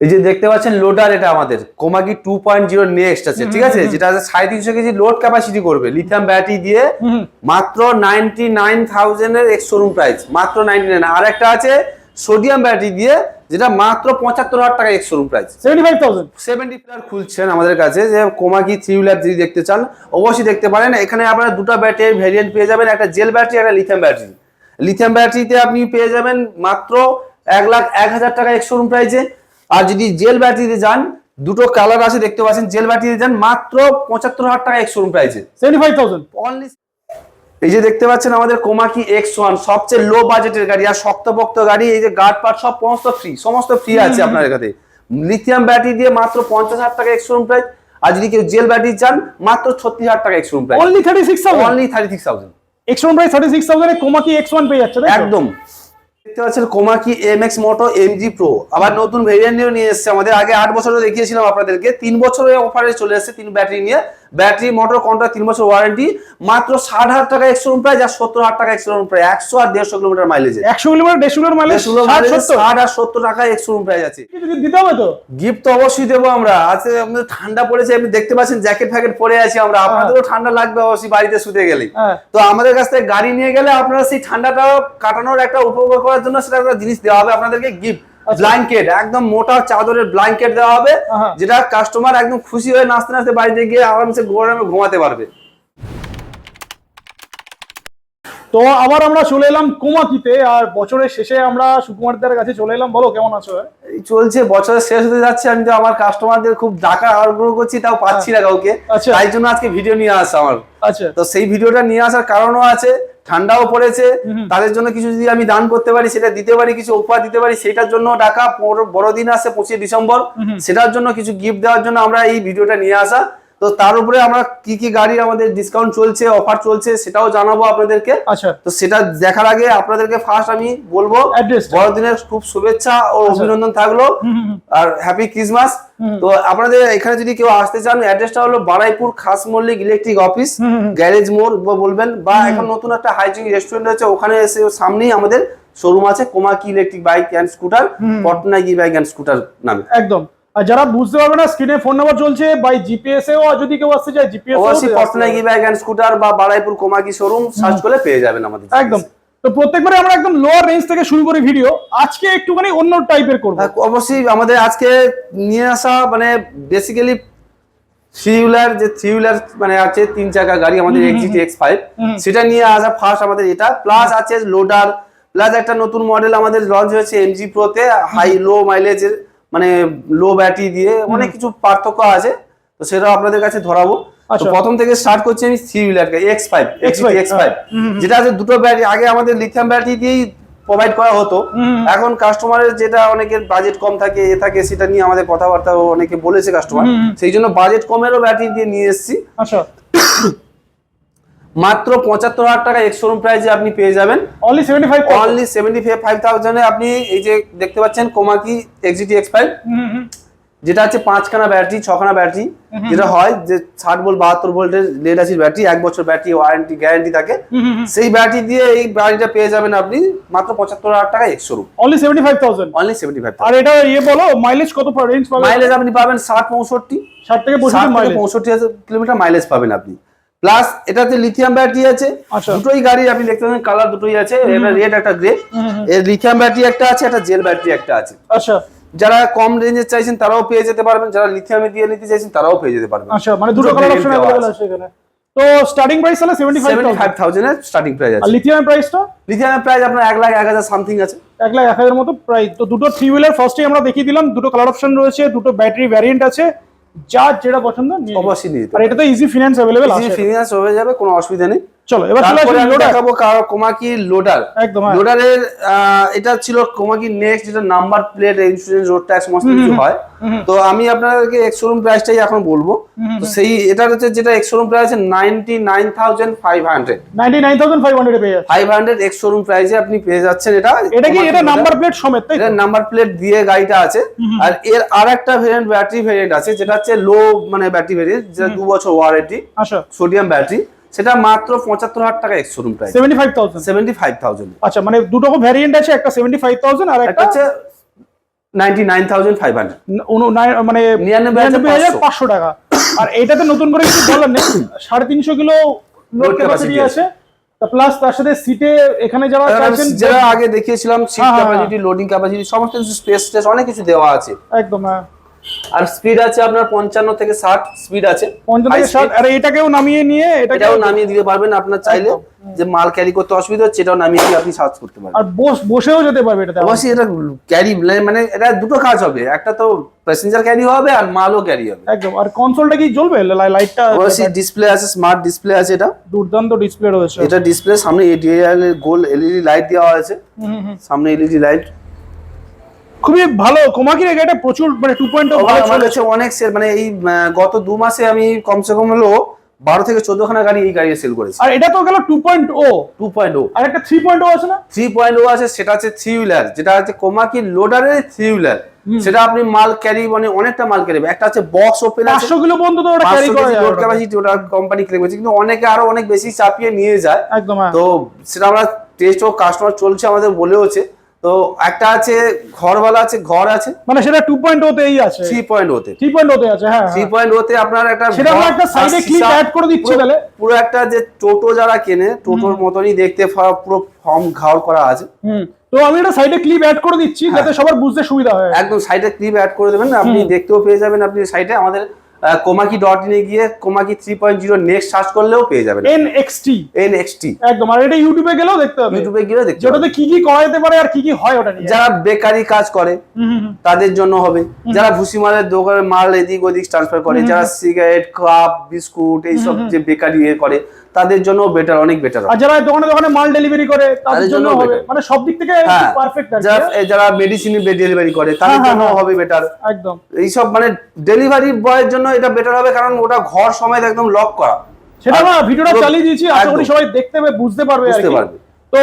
এই যে দেখতে পাচ্ছেন লোডার এটা আমাদের। Komaki two point zero next আছে ঠিক আছে? যেটা আছে সাড়ে তিনশো কেজি লোড ক্যাপাসিটি করবে। লিথিয়াম ব্যাটারি দিয়ে মাত্র নাইনটি নাইন থাউজেন্ডের এক্স শোরুম প্রাইস মাত্র নাইনটি নাইন আর একটা আছে সোডিয়াম ব্যাটারি দিয়ে যেটা মাত্র পঁচাত্তর হাজার টাকা ex showroom price seventy five thousand seventy pillar খুলছেন আমাদের কাছে যে কোমাকি থ্রি হুইলার যদি দেখতে চান অবশ্যই দেখতে পারেন। এখানে আপনারা দুটো ব্যাটারি ভেরিয়েন্ট পেয়ে যাবেন একটা জেল ব্যাটারি একটা লিথিয়াম ব্যাটারি লিথিয়াম ব্যাটারিতে আপনি পেয়ে যাবেন মাত্র এক লাখ এক হাজার টাকা এক্স শোরুম প্রাইসে আর যদি জেল ব্যাটারিতে যান দুটো কালার আছে দেখতে পাচ্ছেন জেল ব্যাটারিতে যান মাত্র পঁচাত্তর হাজার টাকা এক্স শোরুম প্রাইসে সেভেন্টি ফাইভ থাউজেন্ড অনলি এই যে দেখতে পাচ্ছেন আমাদের কোমাকি এক্স ওয়ান সবচেয়ে লো বাজেটের গাড়ি আর শক্তপোক্ত গাড়ি এই যে গার্ড পার্ট সব সমস্ত ফ্রি সমস্ত ফ্রি আছে আপনার কাছে। লিথিয়াম ব্যাটারি দিয়ে মাত্র পঞ্চাশ হাজার টাকা এক্স প্রাইস আর যদি কেউ জেল ব্যাটারি চান মাত্র ছত্রিশ হাজার টাকা ex price only thirty six only thirty six thousand X one price thirty six thousand Komaki X one পেয়ে যাচ্ছে একদম। দেখতে পাচ্ছেন Komaki M X moto M G pro আবার নতুন ভেরিয়েন্ট নিয়ে এসছে আমাদের। আগে আট বছরও দেখিয়েছিলাম আপনাদেরকে। তিন বছরের অফারে চলে এসেছে তিন ব্যাটারি নিয়ে। ব্যাটারি মোটর কন্ট্রা তিন বছর ওয়ারেন্টি মাত্র ষাট হাজার টাকা এক্সট্রা প্রাইস আর সত্তর হাজার টাকা এক্সট্রা প্রাইস একশো আর দেড়শো কিলোমিটার মাইলেজে একশো কিলোমিটার দেড়শো কিলোমিটার মাইলেজ ষাট আর সত্তর টাকা এক্সট্রা প্রাইস আছে। দিতে হবে তো? গিফট তো অবশ্যই দেবো আমরা। আজকে আমাদের ঠান্ডা পড়েছে আপনি দেখতে পাচ্ছেন জ্যাকেট ফ্যাকেট পরে আছি আমরা। আপনাদেরও ঠান্ডা লাগবে অবশ্যই বাড়িতে শুতে গেলে। হ্যাঁ। তো আমাদের কাছ থেকে গাড়ি নিয়ে গেলে আপনারা সেই ঠান্ডাটা কাটানোর একটা উপভোগ করার জন্য সেটা একটা জিনিস দেওয়া হবে আপনাদেরকে গিফট। ব্ল্যাঙ্কেট একদম মোটা চাদরের ব্ল্যাঙ্কেট দেওয়া হবে যেটা কাস্টমার একদম খুশি হয়ে নাচতে নাচতে বাড়িতে গিয়ে আরামসে গরমে ঘুমাতে পারবে। তো আবার আমরা চলে এলাম কোমাকিতে আর বছরের শেষে আমরা সুকুমারদার কাছে চলে এলাম। বলো কেমন আছো? এই চলছে বছরের শেষ হতে যাচ্ছে আমি তো আমার কাস্টমারদের খুব ডাকা আগ্রহ করছি তাও পাচ্ছি না কাউকে। আচ্ছা। তাই জন্য আজকে ভিডিও নিয়ে আসা আমার। আচ্ছা। তো সেই ভিডিওটা নিয়ে আসার কারণও আছে ঠান্ডাও পড়েছে তাদের জন্য কিছু যদি আমি দান করতে পারি সেটা দিতে পারি কিছু উপহার দিতে পারি সেটার জন্য টাকা বড়দিন আসছে পঁচিশে ডিসেম্বর সেটার জন্য কিছু গিফট দেওয়ার জন্য আমরা এই ভিডিওটা নিয়ে আসা। তো তার উপরে আমরা কি কি গাড়ি আমাদের ডিসকাউন্ট চলছে অফার চলছে সেটাও জানাব আপনাদেরকে। আচ্ছা। তো সেটা দেখার আগে আপনাদেরকে ফার্স্ট আমি বলব বড়দিনের খুব শুভেচ্ছা ও আচ্ছা। অভিনন্দন থাকল। আর হ্যাপি ক্রিসমাস তো আপনাদের এখানে যদি কেউ আসতে চান অ্যাড্রেসটা হলো বারাইপুর খাস মল্লিক ইলেকট্রিক অফিস। গ্যারেজ মোড় বলবেন বা এখন নতুন একটা হাইজিং রেস্টুরেন্ট আছে ওখানে এসে সামনেই আমাদের শোরুম আছে Komaki electric bike and scooter. পটনাগি bike and scooter নামে। একদম। আর যারা বুঝতে পারবে না স্ক্রিনে ফোন নাম্বার চলছে বাই জিপিএস এও যদি কেউ আসতে চায় জিপিএস অবশ্যই পটনাগি বাইক অ্যান্ড স্কুটার বা বারাইপুর কোমাকি শোরুম সার্চ করলে পেয়ে যাবেন আমাদের একদম। তো প্রত্যেকবারে আমরা একদম লোয়ার রেঞ্জ থেকে শুরু করি ভিডিও আজকে একটুখানি অন্য টাইপের করব। হ্যাঁ, অবশ্যই আমাদের আজকে নিয়ে আসা মানে বেসিক্যালি থ্রি হুইলার যে থ্রি হুইলার মানে আছে তিন চাকা গাড়ি আমাদের এক্সিটি এক্স ফাইভ সেটা নিয়ে আসা ফার্স্ট আমাদের এটা। প্লাস আছে লোডার প্লাস একটা নতুন মডেল আমাদের লঞ্চ হয়েছে এমজি প্রোতে হাই লো মাইলেজের মানে লো ব্যাটারি দিয়ে অনেক কিছু পার্থক্য আছে তো সেটাও আপনাদের কাছে ধরাবো। আচ্ছা। প্রথম থেকে স্টার্ট করছি আমি three wheeler X five X5, X five. যেটা আছে দুটো ব্যাটারি আগে আমাদের লিথিয়াম ব্যাটারি দিয়েই প্রোভাইড করা হতো। এখন কাস্টমারের যেটা অনেকের বাজেট কম থাকে এ থাকে সেটা নিয়ে আমাদের কথাবার্তা অনেকে বলেছে কাস্টমার। সেই জন্য বাজেট কমেরও ব্যাটারি দিয়ে নিয়ে এসেছি। আচ্ছা। মাত্র পঁচাত্তর হাজার টাকা এক্স শোরুম প্রাইসে আপনি পেয়ে যাবেন। Only seventy five only seventy five থাউজেন্ডে আপনি এই যে দেখতে পাচ্ছেন কোমাকি এক্সিটি এক্স ফাইভ যেটা আছে পাঁচখানা ব্যাটারি ছখানা ব্যাটারি যেটা হয় যে ষাট ভোল্ট বাহাত্তর ভোল্টের লেড আছে ব্যাটারি এক বছর ব্যাটারি ওয়ারেন্টি গ্যারান্টি থাকে। সেই ব্যাটারি দিয়ে এই ব্যাটারিটা পেয়ে যাবেন আপনি মাত্র পঁচাত্তর হাজার টাকা ex showroom only seventy five thousand only seventy five আর এটা ইয়ে বলো মাইলেজ কত রেঞ্জ পাবে মাইলেজ আপনি পাবেন ষাট পঁয়ষট্টি। ষাট থেকে ষাট পঁয়ষট্টি পঁয়ষট্টি কিলোমিটার মাইলেজ পাবেন আপনি। প্লাস এটাতে লিথিয়াম ব্যাটারি আছে আচ্ছা। দুটোই গাড়ি আপনি দেখতে পাচ্ছেন কালার দুটোই আছে এটা রেড একটা গ্রে এর লিথিয়াম ব্যাটারি একটা আছে একটা জেল ব্যাটারি একটা আছে আচ্ছা যারা কম রেঞ্জের চাইছেন তারাও পেয়ে যেতে পারবেন যারা লিথিয়ামে দিয়ে নিতে চাইছেন তারাও পেয়ে যেতে পারবেন আচ্ছা মানে দুটো দুটো কালার variant অপশন দেওয়া अवेलेबल আছে। আছে এখানে তো স্টার্টিং প্রাইস তাহলে seventy five seventy five থাউজেন্ডের starting price আর আছে লিথিয়াম প্রাইসটা লিথিয়ামের প্রাইস আপনার এক লাখ এক হাজার সামথিং আছে এক লাখ এক হাজার মতো প্রাইস তো দুটো থ্রি হুইলার ফার্স্টে আমরা দেখিয়ে দিলাম দুটো কালার অপশন রয়েছে দুটো ব্যাটারি ভ্যারিয়েন্ট আছে যার যেটা পছন্দ। অবশ্যই নিয়ে আর এটাতে ইজি ফিনান্স অ্যাভেলেবল আছে। ফিনান্স হয়ে যাবে কোনো অসুবিধা নেই। চলো এবার চলে আসি লোডার দেখাবো কোমাকি লোডার একদম হ্যাঁ। লোডারের এটা ছিল কোমাকি নেক্সট যেটা number plate insurance road tax সমস্ত কিছু হয়। তো আমি আপনাদেরকে এক্স শোরুম প্রাইসটাই এখন বলব। তো সেই এটা হচ্ছে যেটা এক্স শোরুম প্রাইস আছে ninety nine thousand five hundred ninety nine thousand five hundred পেয়ে যাচ্ছে। ফাইভ হান্ড্রেড এক্স শোরুম প্রাইসে আপনি পেয়ে যাচ্ছেন এটা। এটা কি এটা নাম্বার প্লেট সমেত তাই এটা নাম্বার প্লেট দিয়ে গাড়িটা আছে। আর এর আর একটা ভেরিয়েন্ট ব্যাটারি ভেরিয়েন্ট আছে যেটা হচ্ছে লো মানে ব্যাটারি ভেরিয়েন্ট যেটা দু বছর ওয়ারেন্টি আচ্ছা। সোডিয়াম ব্যাটারি সেটা মাত্র পঁচাত্তর হাজার টাকা ex showroom price seventy five thousand seventy five thousand আচ্ছা মানে দুটো ভ্যারিয়েন্ট আছে একটা সেভেন্টি ফাইভ থাউজেন্ড আর একটা হচ্ছে ninety nine thousand five hundred মানে নিরানব্বই হাজার পাঁচশো। টাকা। আর এটাতে নতুন করে কিছু বলার নেই। সাড়ে তিনশো কিলো লোড ক্যাপাসিটি আছে। প্লাস তার সাথে সিটে এখানে যারা চাইছেন যারা আগে দেখিয়েছিলাম সিট ক্যাপাসিটি লোডিং ক্যাপাসিটি সমস্ত কিছু স্পেস টেস অনেক কিছু দেওয়া আছে। একদম হ্যাঁ। আর স্পিড আছে আপনার পঞ্চান্ন থেকে ষাট স্পিড আছে। আর এটাকেও নামিয়ে নিয়ে এটাকে এটাও নামিয়ে দিতে পারবেন আপনার চাইলে যে মাল ক্যারি করতে অসুবিধা হচ্ছে এটাও নামিয়ে দিয়ে আপনি সার্চ করতে পারবেন। আর বস বসেও যেতে পারবে এটাতে অবশ্যই এটা ক্যারি মানে এটা দুটো কাজ হবে। একটা তো প্যাসেঞ্জার ক্যারি হবে আর মালও ক্যারি হবে। একদম। আর কনসোলটা কি জ্বলবে? লাই- লাইটটা অবশ্যই ডিসপ্লে আছে স্মার্ট ডিসপ্লে আছে এটা। দুর্দান্ত ডিসপ্লে রয়েছে। এটা ডিসপ্লে সামনে এডিএল গোল এলইডি লাইট দেওয়া আছে। হুম, হুম, হুম। সামনে এলইডি লাইট খুবই ভালো। কোমাকির এটা প্রচুর মানে টু পয়েন্ট ভালো আমার কাছে অনেক সেল মানে এই গত দু মাসে আমি কমসে কম হলো বারো থেকে চোদ্দ খানা গাড়ি এই গাড়ি সেল করেছি। আর এটা তো গেল two point O two point O আর একটা থ্রি পয়েন্ট ও আছে না? থ্রি পয়েন্ট ও আছে সেটা হচ্ছে থ্রি হুইলার যেটা হচ্ছে কোমাকি লোডারের থ্রি হুইলার সেটা আপনি মাল ক্যারি মানে অনেকটা মাল ক্যারি একটা আছে বক্স ওপেন আছে। পাঁচশো কিলো পর্যন্ত তো ওটা ক্যারি করা যায় লোড। ক্যাপাসিটি ওটা কোম্পানি ক্লেম করছে। কিন্তু অনেকে আরও অনেক বেশি চাপিয়ে নিয়ে যায়। একদম হ্যাঁ। তো সেটা আমরা টেস্ট ও কাস্টমার চলছে আমাদের বলেওছে। তো একটা আছে ঘরওয়ালা আছে ঘর আছে। মানে সেটা টু পয়েন্ট ওতেই আছে। থ্রি পয়েন্ট ওতে থ্রি পয়েন্ট ওতে আছে হ্যাঁ থ্রি হ্যাঁ। পয়েন্ট আপনার একটা সেটা আমরা একটা clip সীসা, add করে দিচ্ছি তাহলে। পুরো একটা যে টোটো যারা কেনে টোটোর মতনই দেখতে পুরো ফর্ম ঘাওর করা আছে। হুম। তো আমি একটা সাইডে ক্লিপ অ্যাড করে দিচ্ছি হ্যাঁ। যাতে সবার বুঝতে সুবিধা হয়। একদম সাইডে ক্লিপ অ্যাড করে দেবেন আপনি দেখতেও পেয়ে যাবেন আপনি সাইডে আমাদের কোমাকি ডট ইনে গিয়ে Komaki three point zero next search করলেও পেয়ে যাবেন N X T N X T একদম আর এটা ইউটিউবে গেলেও দেখতে হবে। ইউটিউবে গিয়ে দেখতে যেটাতে কি কি করা যেতে পারে আর কি কি হয় ওটা নিয়ে। যারা বেকারি কাজ করে। তাদের জন্য হবে। যারা ভুসি মালের দোকানে মাল এদিক ওদিক ট্রান্সফার করে যারা সিগারেট কাপ বিস্কুট এইসব যে বেকারি ইয়ে করে তাদের জন্য বেটার অনেক বেটার আর যারা দোকানে দোকানে মাল ডেলিভারি করে তাদের জন্য হবে। মানে সব দিক থেকে হ্যাঁ পারফেক্ট আর যারা হ্যাঁ? যারা মেডিসিন ডেলিভারি করে তাদের হ্যাঁ, জন্য হ্যাঁ। হবে বেটার একদম। এইসব মানে ডেলিভারি বয়ের জন্য এটা বেটার হবে কারণ ওটা ঘর সময় একদম লক করা। সেটা আমরা ভিডিওটা চালিয়ে দিয়েছি আশা করি সবাই দেখতে পাবে বুঝতে পারবে বুঝতে পারবে। তো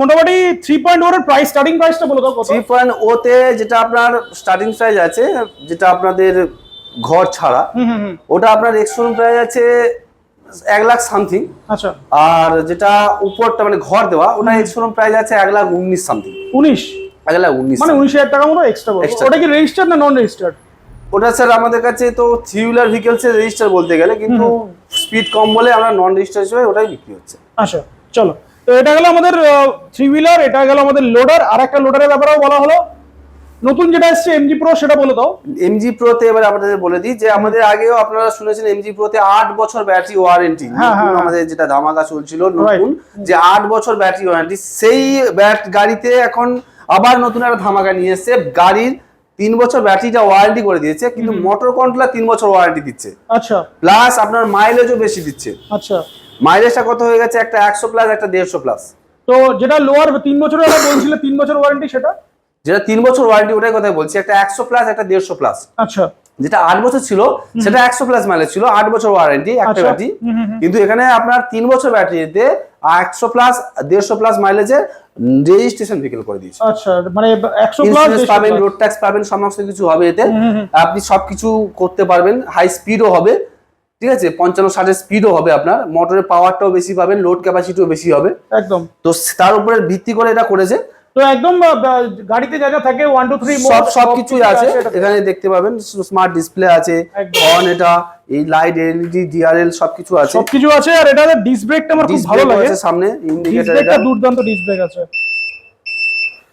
মোটামুটি থ্রি পয়েন্ট ওর প্রাইস স্টার্টিং প্রাইসটা বলে দাও কত? থ্রি পয়েন্ট ওতে যেটা আপনার স্টার্টিং প্রাইস আছে যেটা আপনাদের ঘর ছাড়া ওটা আপনার এক্সট্রুম প্রাইস আছে এক লাখ সামথিং আচ্ছা। আর যেটা উপরটা মানে ঘর দেওয়া ওটা এক্সট্রুম প্রাইস আছে এক লাখ উনিশ সামথিং উনিশ? এক লাখ উনিশ মানে উনিশ হাজার টাকা মতো এক্সট্রা। ওটা কি রেজিস্টার্ড না নন রেজিস্টার্ড ওটা স্যার আমাদের কাছে তো থ্রি হুইলার ভেহিকেলস এর রেজিস্টার বলতে গেলে কিন্তু স্পিড কম বলে আমরা নন রেজিস্টার হিসেবে ওটাই বিক্রি হচ্ছে। আচ্ছা চলো। তো এটা গেল আমাদের থ্রি হুইলার এটা গেল আমাদের লোডার আর একটা লোডারের ব্যাপারেও বলা হলো। নতুন যেটা এসছে এমজি প্রো সেটা বলে দাও। এমজি প্রোতে এবার আপনাদের বলে দিই যে আমাদের আগেও আপনারা শুনেছেন এমজি প্রোতে আট বছর ব্যাটারি ওয়ারেন্টি হ্যাঁ, হ্যাঁ, হ্যাঁ। আমাদের যেটা ধামাকা চলছিল নতুন যে আট বছর ব্যাটারি ওয়ারেন্টি সেই ব্যাট গাড়িতে এখন আবার নতুন একটা ধামাকা নিয়ে এসছে। গাড়ির তিন বছর ব্যাটারিটা ওয়ারেন্টি করে দিয়েছে কিন্তু মোটর কন্ট্রোলার তিন বছর ওয়ারেন্টি দিচ্ছে। আচ্ছা। প্লাস আপনার মাইলেজও বেশি দিচ্ছে। আচ্ছা। মাইলেজটা কত হয়ে গেছে? একটা একশো প্লাস একটা দেড়শো প্লাস তো যেটা লোয়ার তিন বছরের বলছিলে তিন বছর ওয়ারেন্টি সেটা? যেটা তিন বছর ওয়ারেন্টি ওটাই কথা বলছি একটা একশো প্লাস একটা দেড়শো প্লাস আচ্ছা। যেটা আট বছর ছিল সেটা একশো প্লাস মাইলেজ ছিল আট বছর ওয়ারেন্টি একটা আচ্ছা। ব্যাটারি হুম। কিন্তু এখানে আপনার তিন বছর ব্যাটারিতে একশো প্লাস দেড়শো প্লাস মাইলেজের রেজিস্ট্রেশন ভেহিকেল করে দিয়েছে। আচ্ছা মানে একশো প্লাস পাবেন রোড ট্যাক্স পাবেন সমস্ত কিছু হবে এতে। আপনি সবকিছু করতে পারবেন হাই স্পিডও হবে। ঠিক আছে? পঞ্চান্ন ষাটের স্পিডও হবে আপনার। মোটরের পাওয়ারটাও বেশি পাবেন লোড ক্যাপাসিটিও বেশি হবে। একদম। তো তার উপরে ভিত্তি করে এটা করেছে। তো একদম গাড়িতে যা যা থাকে ওয়ান টু থ্রি সব সব কিছুই আছে। এখানে দেখতে পাবেন স্মার্ট ডিসপ্লে আছে অন এটা এই লাইট এলইডি ডিআরএল সবকিছু আছে। সবকিছু আছে আর এটা ডিস ব্রেকটা আমার খুব ভালো লাগে। সামনে ইন্ডিকেটর এটা। দুর্দান্ত ডিসব্রেক আছে।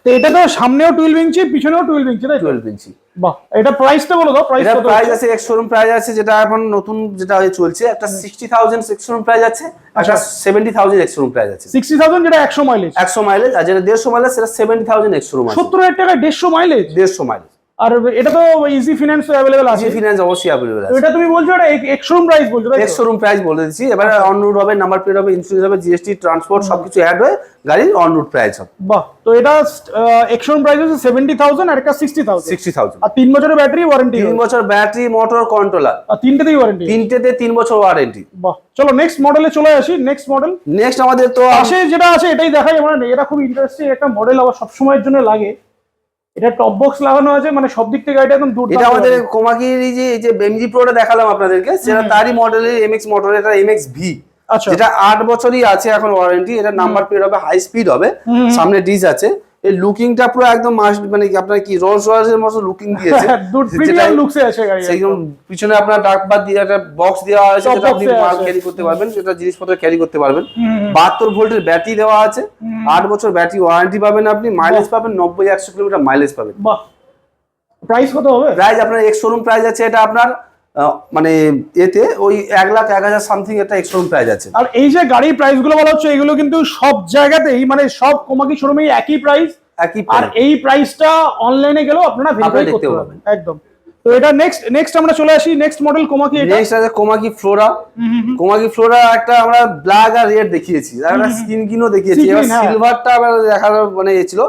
তো এটা তো সামনেও টুয়েলভ ইঞ্চি পিছনেও টুয়েলভ ইঞ্চি তাই তো? 12 ইঞ্চি। বাহ এটা প্রাইসটা বলো দাও প্রাইস কত? প্রাইস আছে এক্স শোরুম প্রাইস আছে যেটা এখন নতুন যেটা হয়ে চলছে একটা sixty thousand ex showroom price আছে একটা seventy thousand ex showroom price আছে। সিক্সটি থাউজেন্ড যেটা একশো মাইলেজ একশো মাইলেজ আর যেটা দেড়শো মাইলেজ সেটা সেভেন্টি থাউজেন্ড এক শোরুম আছে। সত্তর হাজার টাকা দেড়শো মাইলেজ দেড়শো মাইলেজ আর এটা তো ইজি ফিনান্স অ্যাভেলেবেল আছে। ফিনান্স অবশ্যই অ্যাভেলেবল আছে। এটা তুমি বলছো এটা এক্সশোরুম প্রাইস বলছো তাই এক প্রাইস বলে দিচ্ছি। এবার অন রুট হবে নাম্বার প্লেট হবে ইন্স্যুরেন্স হবে জিএসটি ট্রান্সপোর্ট সবকিছু অ্যাড হয়ে গাড়ির অন রুট প্রাইস হবে। বাহ তো এটা এক্সশোরুম প্রাইস হচ্ছে সেভেন্টি থাউজেন্ড আর একটা সিক্সটি থাউজেন্ড সিক্সটি থাউজেন্ড আর তিন বছরের ব্যাটারি ওয়ারেন্টি তিন বছর ব্যাটারি মোটর কন্ট্রোলার আর তিনটেতেই ওয়ারেন্টি তিনটেতে তিন বছর ওয়ারেন্টি বাহ চলো নেক্সট মডেলে চলে আসি নেক্সট মডেল নেক্সট আমাদের তো পাশে যেটা আছে এটাই দেখাই আমার। এটা খুব ইন্টারেস্টিং একটা মডেল আবার সবসময়ের জন্য লাগে। এটা টপ বক্স লাগানো আছে মানে সব দিক থেকে গাড়িটা একদম দূর এটা আমাদের কোমাগিরি যে এই যে এমজি প্রোটা দেখালাম আপনাদেরকে সেটা তারই মডেলের এমএক্স মোটর এটা এমএক্স ভি আচ্ছা। যেটা আট বছরই আছে এখন ওয়ারেন্টি এটা নাম্বার প্লেট হবে হাই স্পিড হবে সামনে ডিস আছে। এই লুকিংটা পুরো একদম মানে আপনার কি রোলস রয়েসের মতো লুকিং দিয়েছে? প্রিমিয়াম লুকসে আছে গাড়ি পিছনে আপনার ডাকবার দিয়ে একটা বক্স দেওয়া Top যেটা আপনি মাল ক্যারি করতে পারবেন সেটা জিনিসপত্র ক্যারি করতে পারবেন। হুম, হুম। বাহাত্তর ভোল্টের ব্যাটারি দেওয়া আছে। আট বছর ব্যাটারি ওয়ারেন্টি পাবেন আপনি মাইলেজ পাবেন নব্বই একশো কিলোমিটার মাইলেজ পাবেন। বাহ। প্রাইস কত হবে? প্রাইস আপনার এক্স শোরুম প্রাইস আছে এটা আপনার মানে এতে ওই এক লাখ এক হাজার সামথিং একটা এক্স শোরুম প্রাইস আছে। আর এই যে গাড়ির প্রাইসগুলো বলা হচ্ছে এগুলো কিন্তু সব জায়গাতেই মানে সব কোমাকি শোরুমে একই প্রাইস একই আর এই প্রাইসটা অনলাইনে গেলেও আপনারা ভেরিফাই করতে পারবেন। একদম। তো এটা নেক্সট নেক্সট আমরা চলে আসি নেক্সট মডেল কোমাকি এটা। নেক্সট আছে কোমাকি ফ্লোরা কোমাকি ফ্লোরা একটা আমরা ব্ল্যাক আর রেড দেখিয়েছি। আর একটা স্কিন কিনও দেখিয়েছি। এবার হ্যাঁ। সিলভারটা আবার দেখার মানে ছিল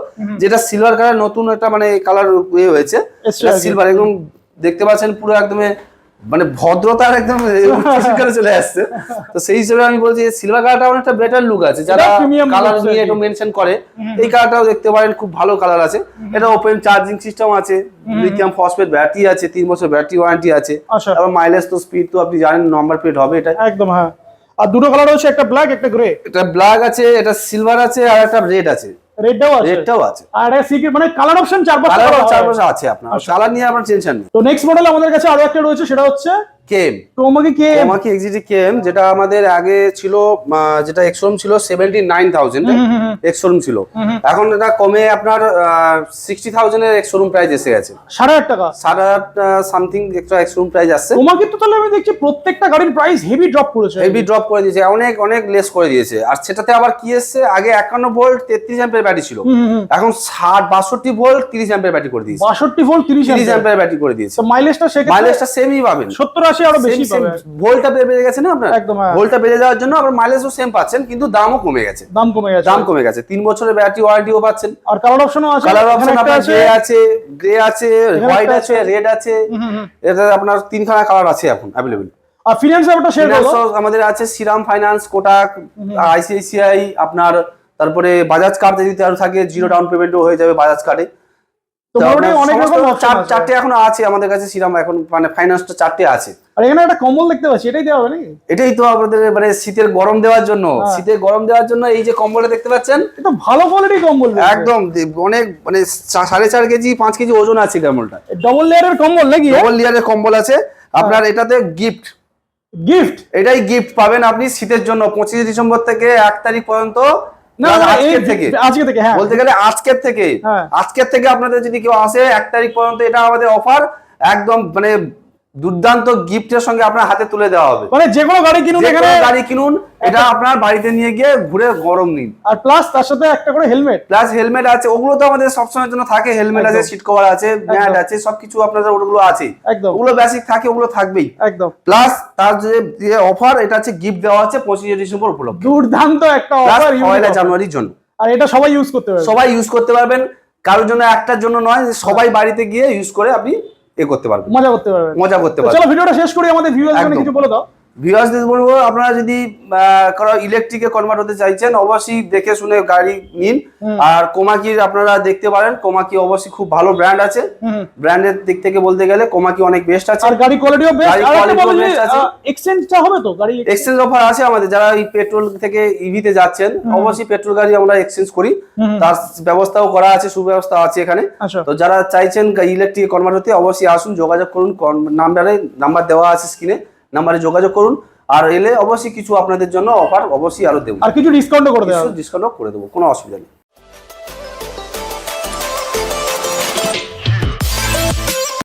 যেটা সিলভার কালার নতুন একটা মানে কালার ইয়ে হয়েছে। সিলভার একদম দেখতে পাচ্ছেন পুরো একদম মানে ভদ্রতার একদম চলে আসছে। তো সেই হিসেবে আমি বলছি সিলভার কালারটা অনেকটা বেটার লুক আছে। যারা কালার নিয়ে একটু মেনশন করে এই কালারটাও দেখতে পারেন খুব ভালো কালার আছে। এটা ওপেন চার্জিং সিস্টেম আছে লিথিয়াম ফসফেট ব্যাটারি আছে তিন বছর ব্যাটারি ওয়ারেন্টি আছে। আচ্ছা। আবার মাইলেজ তো স্পিড তো আপনি জানেন নাম্বার প্লেট হবে এটা। একদম হ্যাঁ। আর দুটো কালার হচ্ছে একটা ব্ল্যাক একটা গ্রে এটা ব্ল্যাক আছে এটা সিলভার আছে আর একটা রেড আছে। রেডটাও আছে। রেডটাও আছে। আর একটা মানে কালার অপশন চার পাঁচটা কালার colour আছে। আপনার। কালার নিয়ে আপনার টেনশন নেই। তো নেক্সট মডেল আমাদের কাছে আরও একটা রয়েছে সেটা হচ্ছে কেম কোমাকি কে আমাকে এক্সিটি কেম যেটা আমাদের আগে ছিল যেটা এক্সরুম ছিল সেভেন্টি নাইন থাউজেন্ড এক্সরুম ছিল। এখন এটা কমে আপনার সিক্সটি থাউজেন্ডের এক্সরুম প্রাইস এসে গেছে। সাড়ে আট টাকা? সাড়ে আট সামথিং একটা এক্সরুম প্রাইস আসছে। তোমাকে তো তাহলে আমি দেখছি প্রত্যেকটা গাড়ির প্রাইস হেভি ড্রপ করেছে। হেভি ড্রপ করে দিয়েছে অনেক অনেক লেস করে দিয়েছে। আর সেটাতে আবার কি এসছে? আগে একান্ন ভোল্ট তেত্রিশ অ্যাম্পের ব্যাটারি ছিল। এখন ষাট বাষট্টি ভোল্ট তিরিশ অ্যাম্পের ব্যাটারি করে দিয়েছে। বাষট্টি ভোল্ট তিরিশ অ্যাম্পের ব্যাটারি করে দিয়েছে। মাইলেজটা মাইলেজটা সেমই পাবেন। সত্তর আশি আরও বেশি পাবে। ভোল্টটা বেড়ে গেছে না আপনার? একদম, হ্যাঁ। ভোল্টটা বেড়ে যাওয়ার জন্য আবার মাইলেজও সেম পাচ্ছেন কিন্তু দামও কমে গেছে। দাম কমে গেছে। দাম কমে গেছে। বছরের ব্যাটারি ওয়ারেন্টিও পাচ্ছেন। আর কালার অপশনও আছে। কালার অপশন আপনার গ্রে আছে। গ্রে আছে হোয়াইট আছে। রেড আছে। এটা আপনার তিনখানা কালার আছে এখন অ্যাভেলেবেল আর ফিনান্স ব্যাপারটা শেয়ার করব আমাদের আছে শ্রীরাম ফাইন্যান্স কোটাক আইসিআইসিআই আপনার তারপরে বাজাজ কার্ড যদি আরও থাকে জিরো ডাউন পেমেন্টও হয়ে যাবে বাজাজ কার্ডে অনেক রকম চারটে এখনও আছে আমাদের কাছে শ্রীরাম এখন মানে ফাইন্যান্সটা চারটে আছে। আর এখানে একটা কম্বল দেখতে পাচ্ছি এটাই দেওয়া হবে নাকি? এটাই তো আমাদের মানে শীতের গরম দেওয়ার জন্য। হ্যাঁ। শীতের গরম দেওয়ার জন্য এই যে কম্বলটা দেখতে পাচ্ছেন এটা ভালো কোয়ালিটি কম্বল একদম অনেক মানে সাড়ে চার কেজি পাঁচ কেজি ওজন আছে কম্বলটা ডবল লেয়ারের কম্বল নাকি? ডবল লেয়ারের কম্বল আছে। আপনার এটাতে গিফট গিফট এটাই গিফট পাবেন আপনি শীতের জন্য পঁচিশে ডিসেম্বর থেকে এক তারিখ পর্যন্ত। না থেকে। আজকে থেকে হ্যাঁ। বলতে গেলে আজকের থেকে। হ্যাঁ। আজকের থেকে আপনাদের যদি কেউ আসে এক তারিখ পর্যন্ত এটা আমাদের অফার একদম মানে দুর্দান্ত গিফটের সঙ্গে আপনার হাতে তুলে দেওয়া হবে। মানে যে কোনো গাড়ি কিনুন এখানে। গাড়ি কিনুন এটা আপনার বাড়িতে নিয়ে গিয়ে ঘুরে গরম নিন আর প্লাস তার সাথে একটা করে হেলমেট প্লাস হেলমেট আছে ওগুলো তো আমাদের সবসময়ের জন্য থাকে হেলমেট আছে সিট কভার আছে ম্যাট আছে সবকিছু আপনাদের ওগুলো আছে। একদম। ওগুলো বেসিক থাকে ওগুলো থাকবেই। একদম। প্লাস তার যে অফার এটা হচ্ছে গিফট দেওয়া আছে পঁচিশে ডিসেম্বর উপলক্ষে। দুর্দান্ত একটা অফার পয়লা জানুয়ারির জন্য। আর এটা সবাই ইউজ করতে পারবে। সবাই ইউজ করতে পারবেন। কারোর জন্য একটার জন্য নয় সবাই বাড়িতে গিয়ে ইউজ করে আপনি এ করতে পারবে। মজা করতে পারবে। মজা করতে পারবে। চলো ভিডিওটা শেষ করি আমাদের ভিউয়ার্স একদম। কিছু বলে দাও। ভিউয়ার্সদের বলব আপনারা যদি কারও ইলেকট্রিকে কনভার্ট হতে চাইছেন অবশ্যই দেখে শুনে গাড়ি নিন। আর কোমাকির আপনারা দেখতে পারেন কোমাকি অবশ্যই খুব ভালো ব্র্যান্ড আছে। ব্র্যান্ডের দিক থেকে বলতে গেলে কোমাকি অনেক বেস্ট আছে। আর গাড়ি কোয়ালিটিও বেস্ট আর আছে। এক্সচেঞ্জটা হবে তো? গাড়ি এক্সচেঞ্জ অফার আছে আমাদের। যারা এই পেট্রোল থেকে ইভিতে যাচ্ছেন অবশ্যই পেট্রোল গাড়ি আমরা এক্সচেঞ্জ করি। তার ব্যবস্থাও করা আছে সুব্যবস্থা আছে এখানে। আচ্ছা। তো যারা চাইছেন ইলেকট্রিক কনভার্ট হতে অবশ্যই আসুন যোগাযোগ করুন। নাম্বারে নাম্বার দেওয়া আছে স্ক্রিনে নাম্বারে যোগাযোগ করুন। আর এলে অবশ্যই কিছু আপনাদের জন্য অফার অবশ্যই আরও দেবো। আর কিছু ডিসকাউন্টও করে দেবো ডিসকাউন্টও ডিসকাউন্ট করে দেবো কোনো অসুবিধা নেই।